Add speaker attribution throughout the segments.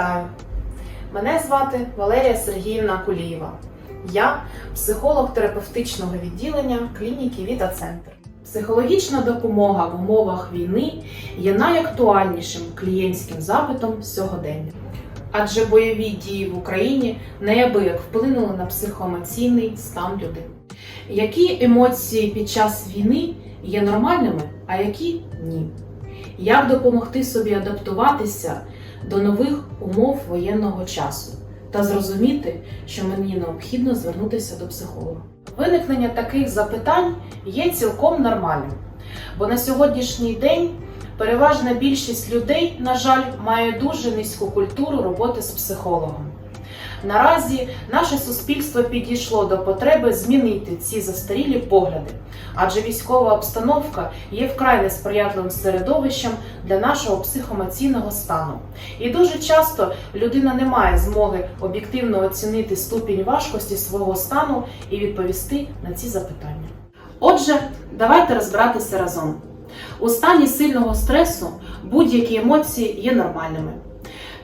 Speaker 1: Вітаю! Мене звати Валерія Сергіївна Кулієва. Я психолог терапевтичного відділення клініки Віта-Центр. Психологічна допомога в умовах війни є найактуальнішим клієнтським запитом сьогодення. Адже бойові дії в Україні неабияк вплинули на психоемоційний стан людини. Які емоції під час війни є нормальними, а які ні? Як допомогти собі адаптуватися до нових умов воєнного часу та зрозуміти, що мені необхідно звернутися до психолога? Виникнення таких запитань є цілком нормальним, бо на сьогоднішній день переважна більшість людей, на жаль, має дуже низьку культуру роботи з психологом. Наразі наше суспільство підійшло до потреби змінити ці застарілі погляди, адже військова обстановка є вкрай несприятливим середовищем для нашого психоемоційного стану. І дуже часто людина не має змоги об'єктивно оцінити ступінь важкості свого стану і відповісти на ці запитання. Отже, давайте розбиратися разом. У стані сильного стресу будь-які емоції є нормальними.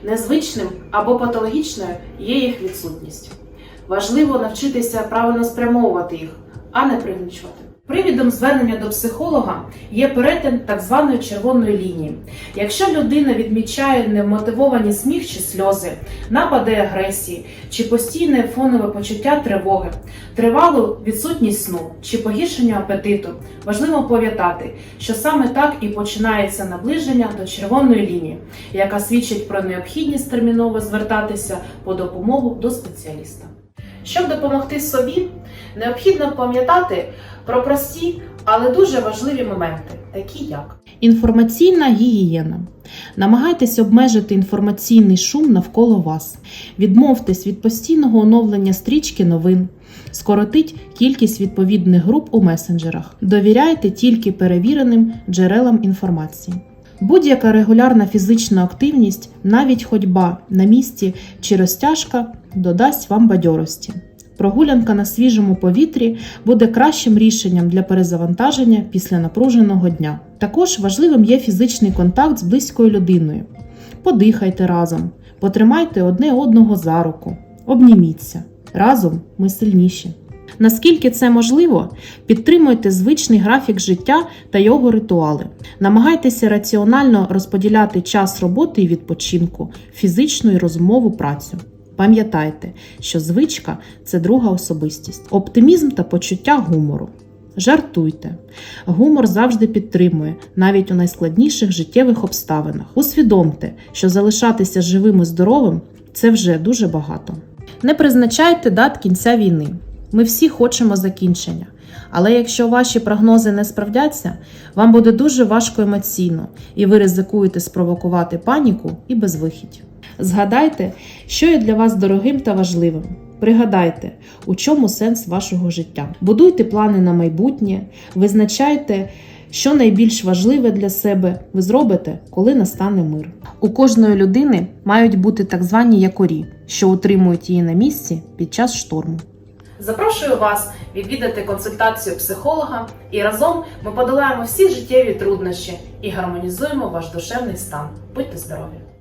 Speaker 1: Незвичним або патологічною є їх відсутність. Важливо навчитися правильно спрямовувати їх, а не пригнічувати. Привідом звернення до психолога є перетин так званої червоної лінії. Якщо людина відмічає немотивовані сміх чи сльози, напади агресії чи постійне фонове почуття тривоги, тривалу відсутність сну чи погіршення апетиту, важливо пам'ятати, що саме так і починається наближення до червоної лінії, яка свідчить про необхідність терміново звертатися по допомогу до спеціаліста. Щоб допомогти собі, необхідно пам'ятати про прості, але дуже важливі моменти, такі як
Speaker 2: Інформаційна гігієна. Намагайтесь обмежити інформаційний шум навколо вас. Відмовтесь від постійного оновлення стрічки новин. Скоротить кількість відповідних груп у месенджерах. Довіряйте тільки перевіреним джерелам інформації. Будь-яка регулярна фізична активність, навіть ходьба на місці чи розтяжка, додасть вам бадьорості. Прогулянка на свіжому повітрі буде кращим рішенням для перезавантаження після напруженого дня. Також важливим є фізичний контакт з близькою людиною. Подихайте разом, потримайте одне одного за руку, обніміться. Разом ми сильніші. Наскільки це можливо, підтримуйте звичний графік життя та його ритуали. Намагайтеся раціонально розподіляти час роботи і відпочинку, фізичну і розумову працю. Пам'ятайте, що звичка це друга особистість, оптимізм та почуття гумору. Жартуйте. Гумор завжди підтримує, навіть у найскладніших життєвих обставинах. Усвідомте, що залишатися живим і здоровим це вже дуже багато. Не призначайте дат кінця війни. Ми всі хочемо закінчення. Але якщо ваші прогнози не справдяться, вам буде дуже важко емоційно, і ви ризикуєте спровокувати паніку і безвихідь. Згадайте, що є для вас дорогим та важливим. Пригадайте, у чому сенс вашого життя. Будуйте плани на майбутнє, визначайте, що найбільш важливе для себе ви зробите, коли настане мир. У кожної людини мають бути так звані якорі, що утримують її на місці під час шторму.
Speaker 1: Запрошую вас відвідати консультацію психолога, і разом ми подолаємо всі життєві труднощі і гармонізуємо ваш душевний стан. Будьте здорові!